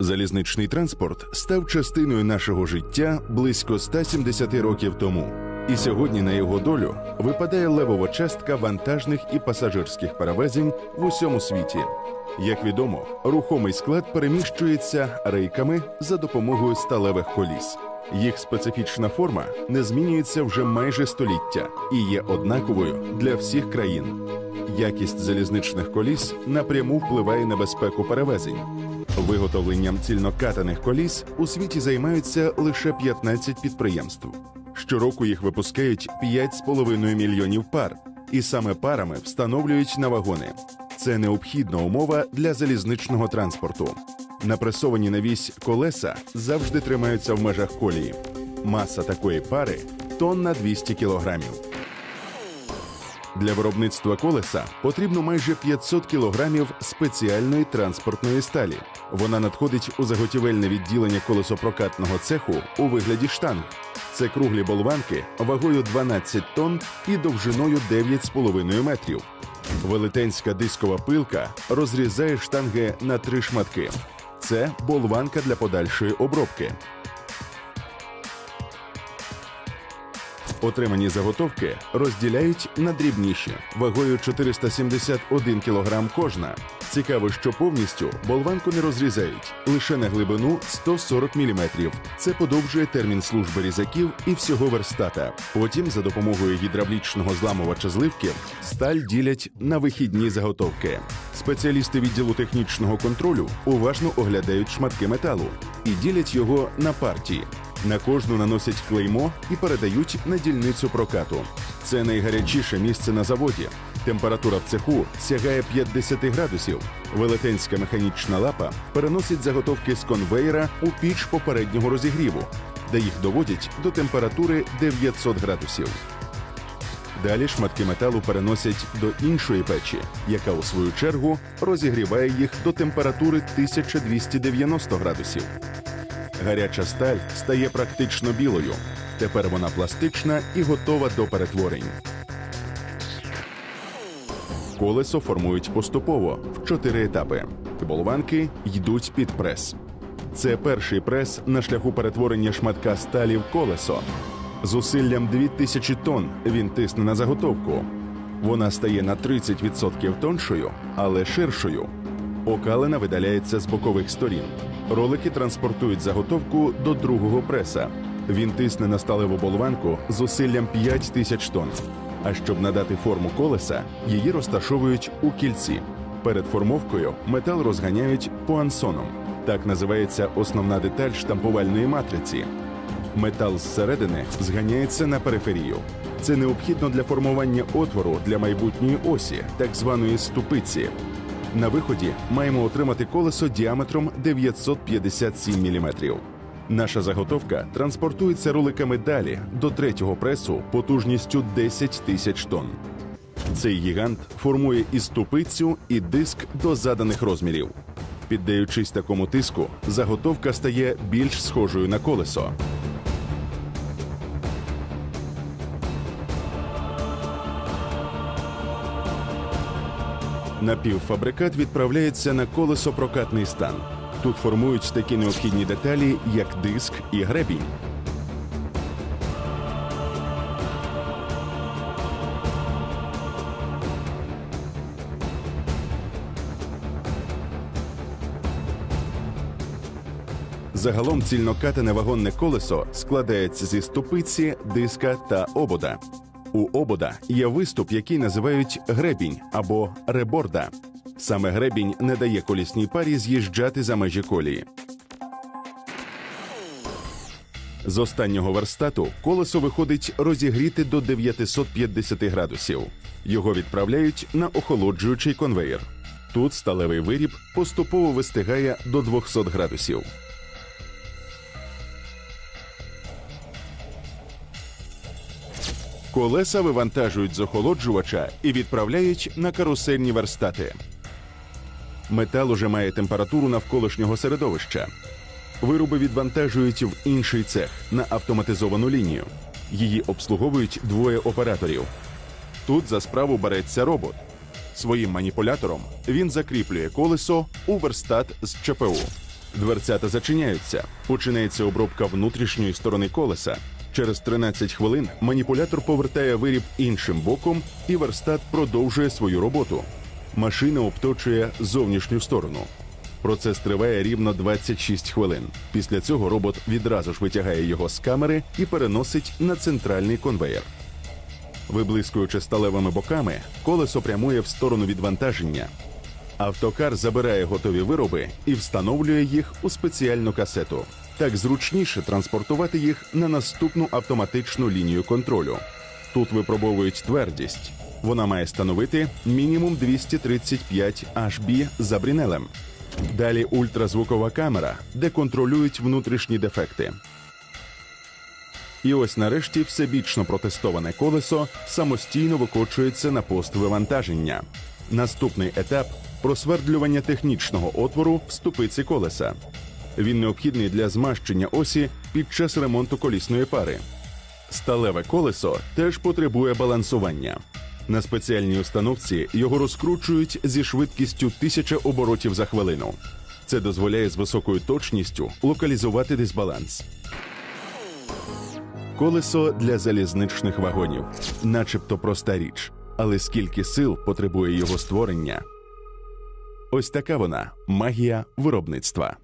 Залізничний транспорт став частиною нашого життя близько 170 років тому. І сьогодні на його долю випадає левова частка вантажних і пасажирських перевезень в усьому світі. Як відомо, рухомий склад переміщується рейками за допомогою сталевих коліс. Їх специфічна форма не змінюється вже майже століття і є однаковою для всіх країн. Якість залізничних коліс напряму впливає на безпеку перевезень. Виготовленням цільнокатаних коліс у світі займаються лише 15 підприємств. Щороку їх випускають 5,5 мільйонів пар, і саме парами встановлюють на вагони. Це необхідна умова для залізничного транспорту. Напресовані на вісь колеса завжди тримаються в межах колії. Маса такої пари тонна 200 кілограмів. Для виробництва колеса потрібно майже 500 кілограмів спеціальної транспортної сталі. Вона надходить у заготівельне відділення колесопрокатного цеху у вигляді штанг. Це круглі болванки вагою 12 тонн і довжиною 9,5 метрів. Велетенська дискова пилка розрізає штанги на три шматки. Це болванка для подальшої обробки. Отримані заготовки розділяють на дрібніші вагою 471 кг кожна. Цікаво, що повністю болванку не розрізають лише на глибину 140 мм. Це подовжує термін служби різаків і всього верстата. Потім, за допомогою гідравлічного зламувача зливки, сталь ділять на вихідні заготовки. Спеціалісти відділу технічного контролю уважно оглядають шматки металу і ділять його на партії. На кожну наносять клеймо і передають на дільницю прокату. Це найгарячіше місце на заводі. Температура в цеху сягає 50 градусів. Велетенська механічна лапа переносить заготовки з конвейера у піч попереднього розігріву, де їх доводять до температури 900 градусів. Далі шматки металу переносять до іншої печі, яка у свою чергу розігріває їх до температури 1290 градусів. Гаряча сталь стає практично білою. Тепер вона пластична і готова до перетворень. Колесо формують поступово в чотири етапи. Болванки йдуть під прес. Це перший прес на шляху перетворення шматка сталі в колесо. Зусиллям 2000 тонн він тисне на заготовку. Вона стає на 30% тоншою, але ширшою. Окалина видаляється з бокових сторін. Ролики транспортують заготовку до другого преса. Він тисне на сталеву болванку з усиллям 5 тисяч тонн. А щоб надати форму колеса, її розташовують у кільці. Перед формовкою метал розганяють пуансоном. Так називається основна деталь штампувальної матриці. Метал зсередини зганяється на периферію. Це необхідно для формування отвору для майбутньої осі, так званої ступиці. На виході маємо отримати колесо діаметром 957 мм. Наша заготовка транспортується роликами далі до третього пресу потужністю 10 тисяч тонн. Цей гігант формує і ступицю, і диск до заданих розмірів. Піддаючись такому тиску, заготовка стає більш схожою на колесо. Напівфабрикат відправляється на колесопрокатний стан. Тут формують такі необхідні деталі, як диск і гребінь. Загалом цільнокатане вагонне колесо складається зі ступиці, диска та обода. У обода є виступ, який називають гребінь або реборда. Саме гребінь не дає колісній парі з'їжджати за межі колії. З останнього верстату колесо виходить розігріти до 950 градусів. Його відправляють на охолоджуючий конвеєр. Тут сталевий виріб поступово вистигає до 200 градусів. Колеса вивантажують з охолоджувача і відправляють на карусельні верстати. Метал уже має температуру навколишнього середовища. Вироби відвантажують в інший цех на автоматизовану лінію. Її обслуговують двоє операторів. Тут за справу береться робот. Своїм маніпулятором він закріплює колесо у верстат з ЧПУ. Дверцята зачиняються. Починається обробка внутрішньої сторони колеса. Через 13 хвилин маніпулятор повертає виріб іншим боком, і верстат продовжує свою роботу. Машина обточує зовнішню сторону. Процес триває рівно 26 хвилин. Після цього робот відразу ж витягає його з камери і переносить на центральний конвеєр. Виблискуючи сталевими боками, колесо прямує в сторону відвантаження. Автокар забирає готові вироби і встановлює їх у спеціальну касету. Так зручніше транспортувати їх на наступну автоматичну лінію контролю. Тут випробовують твердість. Вона має становити мінімум 235 HB за брінелем. Далі ультразвукова камера, де контролюють внутрішні дефекти. І ось нарешті всебічно протестоване колесо самостійно викочується на пост вивантаження. Наступний етап просвердлювання технічного отвору в ступиці колеса. Він необхідний для змащення осі під час ремонту колісної пари. Сталеве колесо теж потребує балансування. На спеціальній установці його розкручують зі швидкістю 1000 оборотів за хвилину. Це дозволяє з високою точністю локалізувати дисбаланс. Колесо для залізничних вагонів, начебто проста річ, але скільки сил потребує його створення. Ось така вона магія виробництва.